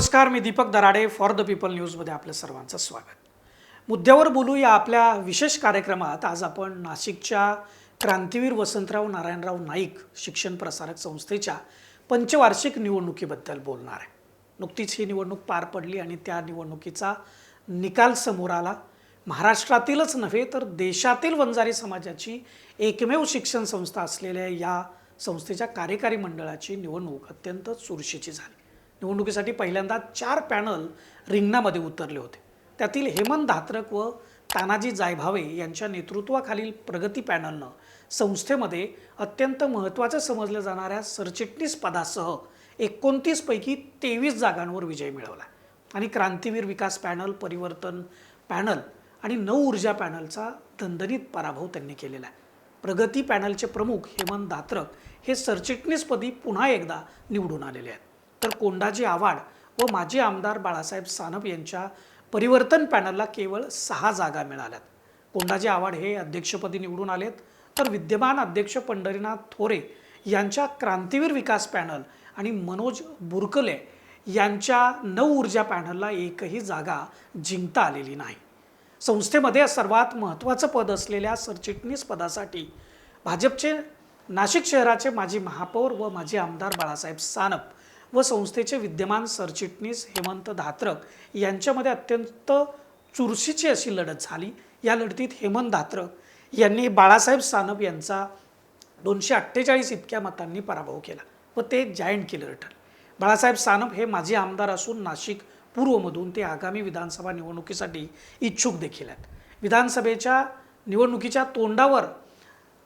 नमस्कार मी Deepak Darade for the people न्यूजमध्ये आपलं सर्वांचं स्वागत. मुद्द्यावर बोलू या आपल्या विशेष कार्यक्रमात. आज आपण नाशिकच्या क्रांतीवीर वसंतराव नारायणराव नाईक शिक्षण प्रसारक संस्थेच्या पंचवार्षिक निवडणुकीबद्दल बोलणार आहे. नुकतीच ही निवडणूक पार पडली आणि त्या निवडणुकीचा निकाल समोर आला. महाराष्ट्रातीलच नव्हे तर देशातील वंजारी समाजाची एकमेव शिक्षण संस्था असलेल्या या संस्थेच्या कार्यकारी मंडळाची निवडणूक अत्यंत चुरशीची झाली. निवडणुकीसाठी पहिल्यांदा चार पॅनल रिंगणामध्ये उतरले होते. त्यातील हेमंत धात्रक व तानाजी जायभावे यांच्या नेतृत्वाखालील प्रगती पॅनलनं संस्थेमध्ये अत्यंत महत्त्वाचं समजल्या जाणाऱ्या सरचिटणीस पदासह एकोणतीसपैकी तेवीस जागांवर विजय मिळवला. आणि क्रांतीवीर विकास पॅनल परिवर्तन पॅनल आणि नऊ ऊर्जा पॅनलचा दणदणीत पराभव त्यांनी केलेला आहे. प्रगती पॅनलचे प्रमुख हेमंत दात्रक हे सरचिटणीसपदी पुन्हा एकदा निवडून आलेले आहेत. तर कोंडाजी आव्हाड व माजी आमदार बाळासाहेब सानप यांच्या परिवर्तन पॅनलला केवळ सहा जागा मिळाल्यात. कोंडाजी आव्हाड हे अध्यक्षपदी निवडून आलेत. तर विद्यमान अध्यक्ष पंढरीनाथ थोरे यांच्या क्रांतीवीर विकास पॅनल आणि मनोज बुरकले यांच्या नऊ ऊर्जा पॅनलला एकही जागा जिंकता आलेली नाही. संस्थेमध्ये सर्वात महत्त्वाचं पद असलेल्या सरचिटणीस पदासाठी भाजपचे नाशिक शहराचे माजी महापौर व माजी आमदार बाळासाहेब सानप व संस्थेचे विद्यमान सरचिटणीस हेमंत धात्रक यांच्यामध्ये अत्यंत चुरशीची अशी लढत झाली. या लढतीत हेमंत धात्रक यांनी बाळासाहेब सानप यांचा दोनशे अठ्ठेचाळीस इतक्या मतांनी पराभव केला व ते जायंट किलर ठरले. बाळासाहेब सानप हे माजी आमदार असून नाशिक पूर्वमधून ते आगामी विधानसभा निवडणुकीसाठी इच्छुक देखील आहेत. विधानसभेच्या निवडणुकीच्या तोंडावर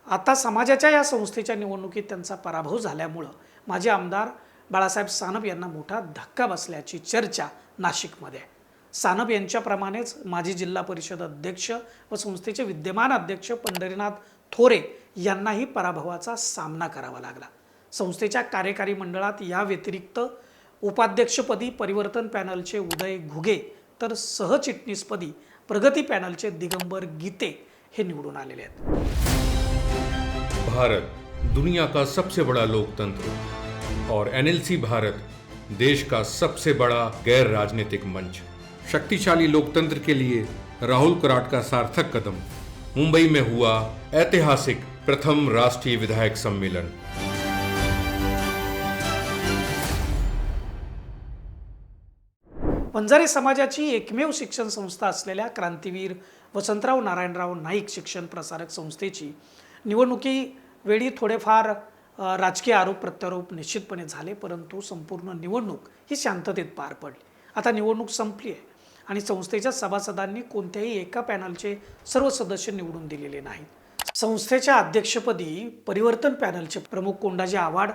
आता समाजाच्या या संस्थेच्या निवडणुकीत त्यांचा पराभव झाल्यामुळं माजी आमदार बाळासाहेब सानप यांना मोठा धक्का बसल्याची चर्चा नाशिकमध्ये. आहे सानप यांच्याप्रमाणेच माजी जिल्हा परिषद अध्यक्ष व संस्थेचे विद्यमान अध्यक्ष पंढरीनाथ थोरे यांनाही पराभवाचा सामना करावा लागला. संस्थेच्या कार्यकारी मंडळात या व्यतिरिक्त उपाध्यक्षपदी परिवर्तन पॅनलचे उदय घुगे तर सहचिटणीसपदी प्रगती पॅनलचे दिगंबर गीते हे निवडून आलेले आहेत. भारत दुनिया का सबसे बड़ा लोकतंत्र? और एनएलसी भारत देश का सबसे बड़ा गैर राजनीतिक मंच। शक्तिशाली लोकतंत्र के लिए राहुल कराट का सार्थक कदम। मुंबई में हुआ ऐतिहासिक प्रथम राष्ट्रीय विधायक सम्मेलन। वंजारी समाजाची एकमेव शिक्षण संस्था असलेल्या क्रांतीवीर वसंतराव नारायणराव नाईक शिक्षण प्रसारक संस्थेची निवडणुकी वेळी थोडेफार राजकीय आरोप प्रत्यारोप निश्चितपणे झाले परंतु संपूर्ण निवडणूक ही शांततेत पार पडली. आता निवडणूक संपली आहे आणि संस्थेच्या सभासदांनी कोणत्याही एका पॅनलचे सर्व सदस्य निवडून दिलेले नाहीत. संस्थेच्या अध्यक्षपदी परिवर्तन पॅनलचे प्रमुख कोंडाजी आव्हाड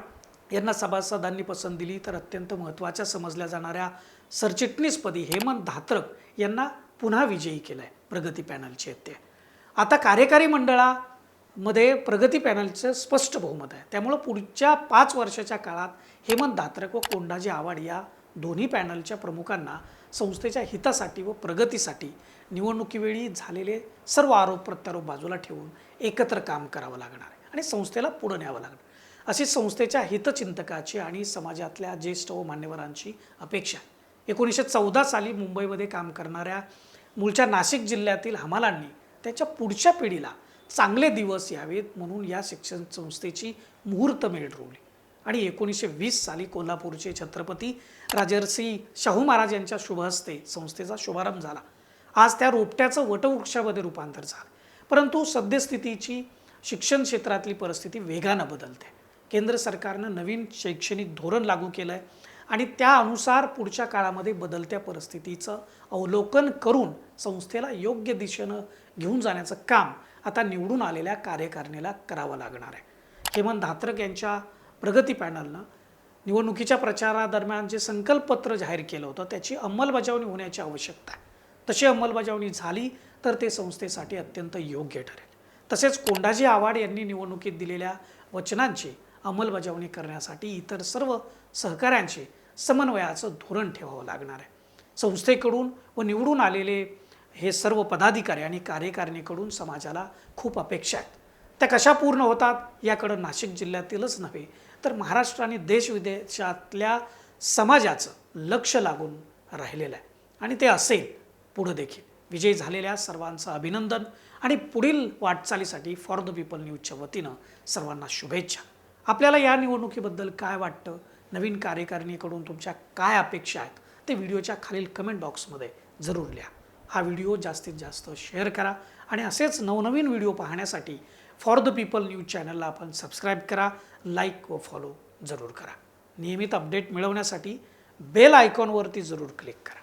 यांना सभासदांनी पसंत दिली. तर अत्यंत महत्त्वाच्या समजल्या जाणाऱ्या सरचिटणीसपदी हेमंत धात्रक यांना पुन्हा विजयी केलं आहे प्रगती पॅनलचे आहेत ते. आता कार्यकारी मंडळा मध्ये प्रगती पॅनलचं स्पष्ट बहुमत आहे. त्यामुळं पुढच्या पाच वर्षाच्या काळात हेमंत धात्रक व कोंडाजी आव्हाड या दोन्ही पॅनलच्या प्रमुखांना संस्थेच्या हितासाठी व प्रगतीसाठी निवडणुकीवेळी झालेले सर्व आरोप प्रत्यारोप बाजूला ठेवून एकत्र काम करावं लागणार आहे आणि संस्थेला पुढं न्यावं लागणार अशी संस्थेच्या हितचिंतकाची आणि समाजातल्या ज्येष्ठ व मान्यवरांची अपेक्षा आहे. एकोणीसशे चौदा साली मुंबईमध्ये काम करणाऱ्या मूळच्या नाशिक जिल्ह्यातील हमालांनी त्याच्या पुढच्या पिढीला चांगले दिवस यावेत म्हणून या शिक्षण संस्थेची मुहूर्तमेढ रोवली आणि एकोणीसशे वीस साली कोल्हापूरचे छत्रपती राजर्षी शाहू महाराज यांच्या शुभहस्ते संस्थेचा शुभारंभ झाला. आज त्या रोपट्याचं वटवृक्षामध्ये रूपांतर झालं. परंतु सद्यस्थितीची शिक्षण क्षेत्रातली परिस्थिती वेगानं बदलते. केंद्र सरकारनं नवीन शैक्षणिक धोरण लागू केलं आहे आणि त्या अनुसार पुढच्या काळामध्ये बदलत्या परिस्थितीचं अवलोकन करून संस्थेला योग्य दिशेनं घेऊन जाण्याचं काम आता निवडून आलेल्या कार्यकारिणीला करावं लागणार आहे. हेमंत धात्रक यांच्या प्रगती पॅनलनं निवडणुकीच्या प्रचारादरम्यान जे संकल्पपत्र जाहीर केलं होतं त्याची अंमलबजावणी होण्याची आवश्यकता आहे. तशी अंमलबजावणी झाली तर ते संस्थेसाठी अत्यंत योग्य ठरेल. तसेच कोंडाजी आव्हाड यांनी निवडणुकीत दिलेल्या वचनांची अंमलबजावणी करण्यासाठी इतर सर्व सहकाऱ्यांचे समन्वयाचं धोरण ठेवावं लागणार आहे. संस्थेकडून व निवडून आलेले हे सर्व पदाधिकारी आणि कार्यकारिणीकडून समाजाला खूप अपेक्षा आहेत. त्या कशा पूर्ण होतात याकडं नाशिक जिल्ह्यातीलच नव्हे तर महाराष्ट्र आणि देशविदेशातल्या समाजाचं लक्ष लागून राहिलेलं आहे. आणि ते असेल पुढं देखील. विजयी झालेल्या सर्वांचं अभिनंदन आणि पुढील वाटचालीसाठी फॉर द पीपल न्यूजच्या वतीनं सर्वांना शुभेच्छा. आपल्याला या निवडणुकीबद्दल काय वाटतं? नवीन कार्यकारिणीकडून तुमच्या काय अपेक्षा आहेत? ते व्हिडिओच्या खालील कमेंट बॉक्समध्ये जरूर लिहा. हा व्हिडिओ जास्तीत जास्त शेअर करा आणि असेच नवनवीन व्हिडिओ पाहण्यासाठी फॉर द पीपल न्यूज चॅनलला आपण सबस्क्राईब करा लाईक व फॉलो जरूर करा. नियमित अपडेट मिळवण्यासाठी बेल आयकॉनवरती जरूर क्लिक करा.